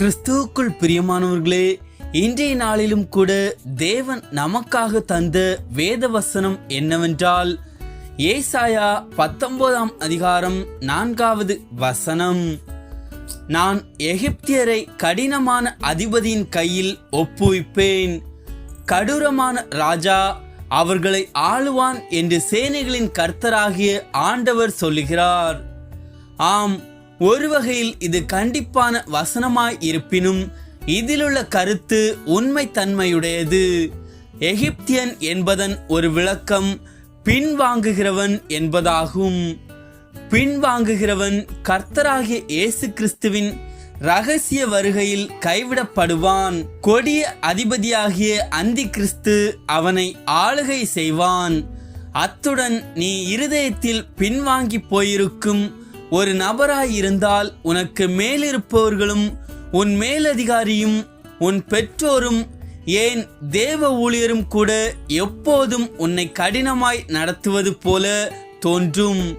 கிறிஸ்துவுக்குள் பிரியமானவர்களே இன்றைய நாளிலும் கூட தேவன் நமக்காக தந்த வேத வசனம் என்னவென்றால் ஏசாயா பத்தொன்பதாம் அதிகாரம் நான்காவது வசனம். நான் எகிப்தியரை கடினமான அதிபதியின் கையில் ஒப்புவிப்பேன். கடூரமான ராஜா அவர்களை ஆளுவான் என்று சேனைகளின் கர்த்தராகிய ஆண்டவர் சொல்லுகிறார். ஆம் ஒரு வகையில் இது கண்டிப்பான வசனமாய் இருப்பினும் இதிலுள்ள கருத்து உண்மைத்தன்மையுடையது. எகிப்தியன் என்பதன் ஒரு விளக்கம் பின்வாங்குகிறவன் என்பதாகும். பின்வாங்குகிறவன் கர்த்தராகிய இயேசு கிறிஸ்துவின் ரகசிய வருகையில் கைவிடப்படுவான். கொடிய அதிபதியாகிய அந்தி கிறிஸ்து அவனை ஆளுகை செய்வான். அத்துடன் நீ இருதயத்தில் பின்வாங்கி போயிருக்கும் ஒரு நபராய் இருந்தால் உனக்கு மேலிருப்பவர்களும் உன் மேலதிகாரியும் உன் பெற்றோரும் ஏன் தேவ ஊழியரும் கூட எப்போதும் உன்னை கடினமாய் நடத்துவது போல தோன்றும்.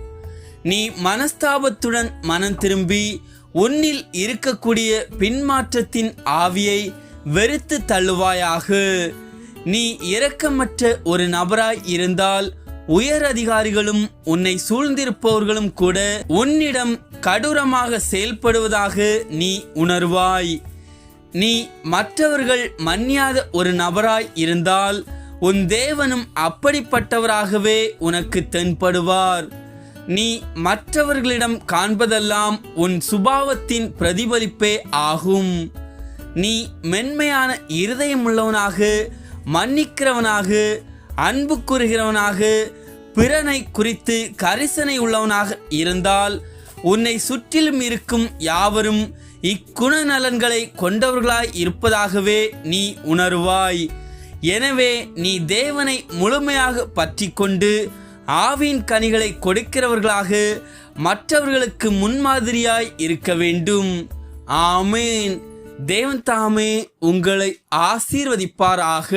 நீ மனஸ்தாபத்துடன் மனம் திரும்பி உன்னில் இருக்கக்கூடிய பின்மாற்றத்தின் ஆவியை வெறுத்து தள்ளுவாயாக. நீ இரக்கமற்ற ஒரு நபராய் இருந்தால் உயர் அதிகாரிகளும் உன்னை சூழ்ந்திருப்பவர்களும் கூட உன்னிடம் கடூரமாக செயல்படுவதாக நீ உணர்வாய். நீ மற்றவர்கள் மன்னியாத ஒரு நபராய் இருந்தால் உன் தேவனும் அப்படிப்பட்டவராகவே உனக்கு தென்படுவார். நீ மற்றவர்களிடம் காண்பதெல்லாம் உன் சுபாவத்தின் பிரதிபலிப்பே ஆகும். நீ மென்மையான இருதயமுள்ளவனாக மன்னிக்கிறவனாக அன்பு கூறுகிறவனாக பிறனை குறித்து கரிசனை உள்ளவனாக இருந்தால் உன்னை சுற்றிலும் இருக்கும் யாவரும் இக்குண நலன்களை கொண்டவர்களாய் இருப்பதாகவே நீ உணர்வாய். எனவே நீ தேவனை முழுமையாக பற்றி கொண்டு ஆவின் கனிகளை கொடுக்கிறவர்களாக மற்றவர்களுக்கு முன்மாதிரியாய் இருக்க வேண்டும். ஆமேன். தேவன் தாமே உங்களை ஆசீர்வதிப்பாராக.